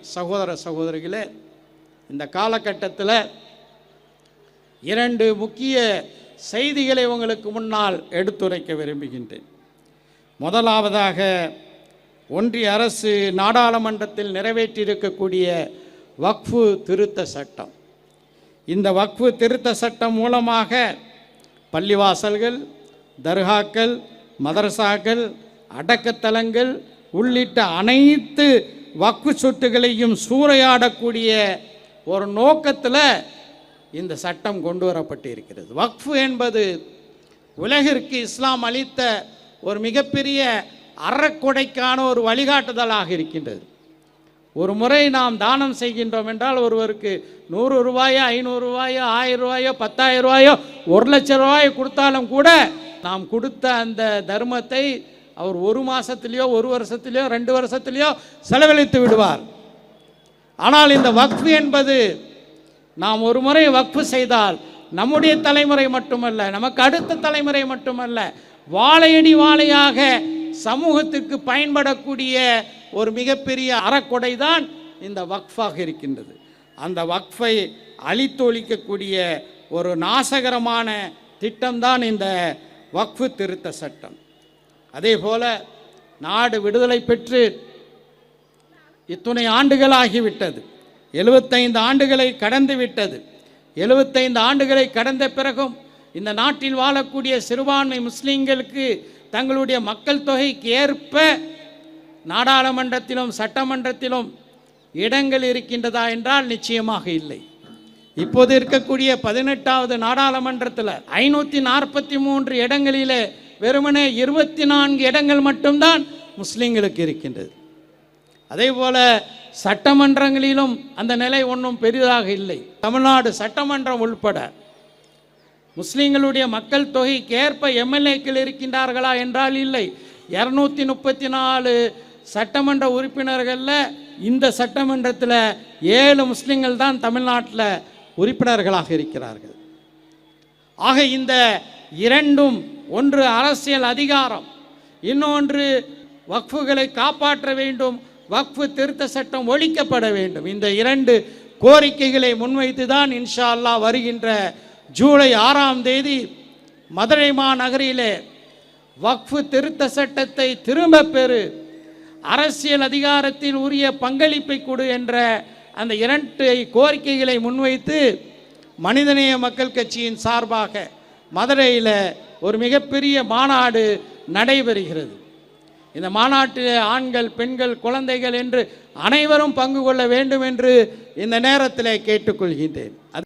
சகோதர சகோதரிகளே இந்த காலகட்டத்தில் இரண்டு முக்கிய செய்திகளை உங்களுக்கு முன்னால் எடுத்துரைக்க விரும்புகின்றேன். முதலாவதாக ஒன்றிய அரசு நாடாளுமன்றத்தில் நிறைவேற்றியிருக்கக்கூடிய வக்ஃபு திருத்த சட்டம். இந்த வக்ஃபு திருத்த சட்டம் மூலமாக பள்ளிவாசல்கள் தர்காக்கள் மதரசாக்கள் அடக்கத்தலங்கள் உள்ளிட்ட அனைத்து வக்கு சொத்துகளையும் சூறையாடக்கூடிய ஒரு நோக்கத்தில் இந்த சட்டம் கொண்டு வரப்பட்டிருக்கிறது. வக்ஃபு என்பது உலகிற்கு இஸ்லாம் அளித்த ஒரு மிகப்பெரிய அறக்கொடைக்கான ஒரு வழிகாட்டுதலாக இருக்கின்றது. ஒரு முறை நாம் தானம் செய்கின்றோம் என்றால் ஒருவருக்கு நூறு ரூபாயோ ஐநூறு ரூபாயோ ஆயிரம் ரூபாயோ பத்தாயிரம் ரூபாயோ ஒரு லட்சம் ரூபாயோ கொடுத்தாலும் கூட நாம் கொடுத்த அந்த தர்மத்தை அவர் ஒரு மாதத்துலேயோ ஒரு வருஷத்துலேயோ ரெண்டு வருஷத்துலேயோ செலவழித்து விடுவார். ஆனால் இந்த வக்ஃபு என்பது நாம் ஒரு முறை வக்ஃபு செய்தால் நம்முடைய தலைமுறை மட்டுமல்ல நமக்கு அடுத்த தலைமுறை மட்டுமல்ல வாழையடி வாழையாக சமூகத்துக்கு பயன்படக்கூடிய ஒரு மிகப்பெரிய அறக்கொடை தான் இந்த வக்ஃபாக இருக்கின்றது. அந்த வக்ஃபை அழித்தொழிக்கக்கூடிய ஒரு நாசகரமான திட்டம்தான் இந்த வக்ஃபு திருத்த சட்டம். அதே போல நாடு விடுதலை பெற்று இத்துணை ஆண்டுகளாகிவிட்டது. எழுபத்தைந்து ஆண்டுகளை கடந்து விட்டது. எழுபத்தைந்து ஆண்டுகளை கடந்த பிறகும் இந்த நாட்டில் வாழக்கூடிய சிறுபான்மை முஸ்லீம்களுக்கு தங்களுடைய மக்கள் தொகைக்கு ஏற்ப நாடாளுமன்றத்திலும் சட்டமன்றத்திலும் இடங்கள் இருக்கின்றதா என்றால் நிச்சயமாக இல்லை. இப்போது இருக்கக்கூடிய பதினெட்டாவது நாடாளுமன்றத்தில் ஐநூற்றி நாற்பத்தி மூன்று இடங்களிலே வெறுமனே இருபத்தி நான்கு இடங்கள் மட்டும்தான் முஸ்லீம்களுக்கு இருக்கின்றது. அதே போல சட்டமன்றங்களிலும் அந்த நிலை ஒன்றும் பெரிதாக இல்லை. தமிழ்நாடு சட்டமன்றம் உள்பட முஸ்லீம்களுடைய மக்கள் தொகைக்கு ஏற்ப எம்எல்ஏக்கள் இருக்கின்றார்களா என்றால் இல்லை. இரநூத்தி முப்பத்தி நாலு சட்டமன்ற உறுப்பினர்களில் இந்த சட்டமன்றத்தில் ஏழு முஸ்லீம்கள் தான் தமிழ்நாட்டில் உறுப்பினர்களாக இருக்கிறார்கள். ஆக இந்த இரண்டும் ஒன்று அரசியல் அதிகாரம் இன்னொன்று வக்ஃபுகளை காப்பாற்ற வேண்டும் வக்ஃபு திருத்த சட்டம் ஒழிக்கப்பட வேண்டும். இந்த இரண்டு கோரிக்கைகளை முன்வைத்து தான் இன்ஷா அல்லாஹ் வருகின்ற ஜூலை ஆறாம் தேதி மதுரை மாநகரிலே வக்ஃபு திருத்த சட்டத்தை திரும்ப பெறு அரசியல் அதிகாரத்தில் உரிய பங்களிப்பை கொடு என்ற அந்த இரண்டு கோரிக்கைகளை முன்வைத்து மனிதநேய மக்கள் கட்சியின் சார்பாக மதுரையில் ஒரு மிகப்பெரிய மாநாடு நடைபெறுகிறது. இந்த மாநாட்டில் ஆண்கள் பெண்கள் குழந்தைகள் என்று அனைவரும் பங்கு கொள்ள வேண்டும் என்று இந்த நேரத்தில் கேட்டுக்கொள்கின்றேன். அது